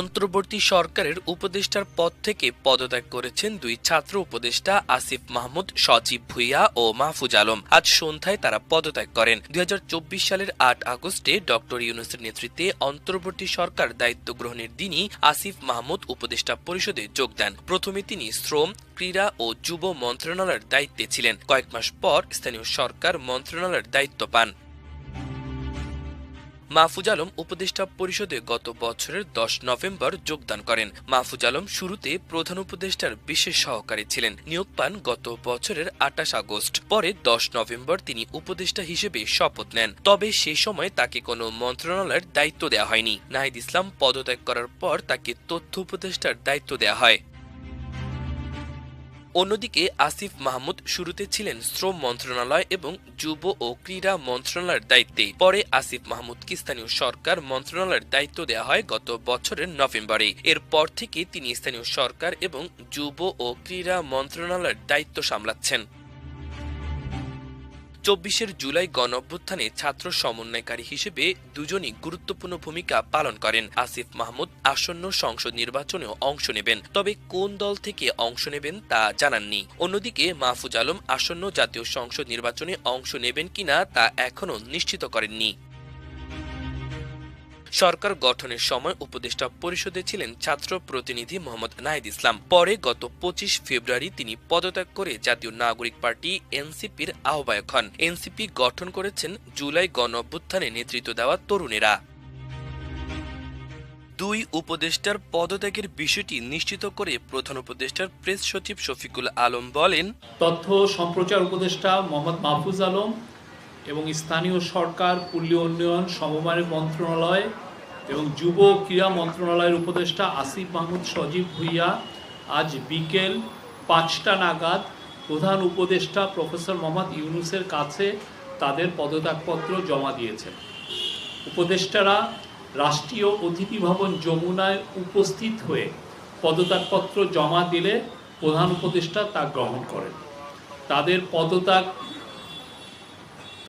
অন্তর্বর্তী সরকারের উপদেষ্টার পদ থেকে পদত্যাগ করেছেন দুই ছাত্র উপদেষ্টা আসিফ মাহমুদ, সজীব ভুইয়া ও মাহফুজ আলম। আজ সন্ধ্যায় তারা পদত্যাগ করেন। দু হাজার চব্বিশ সালের আট আগস্টে ডক্টর ইউনুসের নেতৃত্বে অন্তর্বর্তী সরকার দায়িত্ব গ্রহণের দিনই আসিফ মাহমুদ উপদেষ্টা পরিষদে যোগ দেন। প্রথমে তিনি শ্রম, ক্রীড়া ও যুব মন্ত্রণালয়ের দায়িত্বে ছিলেন। কয়েক মাস পর স্থানীয় সরকার মন্ত্রণালয়ের দায়িত্ব পান। মাহফুজ আলম উপদেষ্টা পরিষদে গত বছরের দশ নভেম্বর যোগদান করেন। মাহফুজ আলম শুরুতে প্রধান উপদেষ্টার বিশেষ সহকারী ছিলেন। নিয়োগ পান গত বছরের আটাশ আগস্ট। পরে দশ নভেম্বর তিনি উপদেষ্টা হিসেবে শপথ নেন। তবে সে সময় তাকে কোনো মন্ত্রণালয়ের দায়িত্ব দেওয়া হয়নি। নাহিদ ইসলাম পদত্যাগ করার পর তাকে তথ্য উপদেষ্টার দায়িত্ব দেওয়া হয়। অন্যদিকে আসিফ মাহমুদ শুরুতে ছিলেন শ্রম মন্ত্রণালয় এবং যুব ও ক্রীড়া মন্ত্রণালয়ের দায়িত্বে। পরে আসিফ মাহমুদকে স্থানীয় সরকার মন্ত্রণালয়ের দায়িত্ব দেওয়া হয় গত বছরের নভেম্বরে। এরপর থেকে তিনি স্থানীয় সরকার এবং যুব ও ক্রীড়া মন্ত্রণালয়ের দায়িত্ব সামলাচ্ছেন। চব্বিশের জুলাই গণ অভ্যুত্থানে ছাত্র সমন্বয়কারী হিসেবে দুজনই গুরুত্বপূর্ণ ভূমিকা পালন করেন। আসিফ মাহমুদ আসন্ন সংসদ নির্বাচনেও অংশ নেবেন। তবে কোন দল থেকে অংশ নেবেন তা জানাননি। অন্যদিকে মাহফুজ আলম আসন্ন জাতীয় সংসদ নির্বাচনে অংশ নেবেন কিনা তা এখনও নিশ্চিত করেননি। সরকার গঠনের সময় উপদেষ্টা পরিষদে ছিলেন ছাত্র প্রতিনিধি মোহাম্মদ নাহিদ ইসলাম। পরে গত পঁচিশ ফেব্রুয়ারি তিনি পদত্যাগ করে জাতীয় নাগরিক পার্টি এনসিপির আহ্বায়ক হন। এনসিপি গঠন করেছেন জুলাই গণ অভ্যুত্থানে নেতৃত্ব দেওয়া তরুণেরা। দুই উপদেষ্টার পদত্যাগের বিষয়টি নিশ্চিত করে প্রধান উপদেষ্টার প্রেস সচিব শফিকুল আলম বলেন, তথ্য সম্প্রচার উপদেষ্টা মোহাম্মদ মাহফুজ আলম এবং স্থানীয় সরকার, পল্লী উন্নয়ন, সমবায় মন্ত্রণালয় এবং যুব ক্রীড়া মন্ত্রণালয়ের উপদেষ্টা আসিফ মাহমুদ সজীব ভুইয়া আজ বিকেল পাঁচটা নাগাদ প্রধান উপদেষ্টা প্রফেসর মোহাম্মদ ইউনুসের কাছে তাদের পদত্যাগপত্র জমা দিয়েছেন। উপদেষ্টারা রাষ্ট্রীয় অতিথি ভবন যমুনায় উপস্থিত হয়ে পদত্যাগপত্র জমা দিলে প্রধান উপদেষ্টা তা গ্রহণ করেন। তাদের পদত্যাগ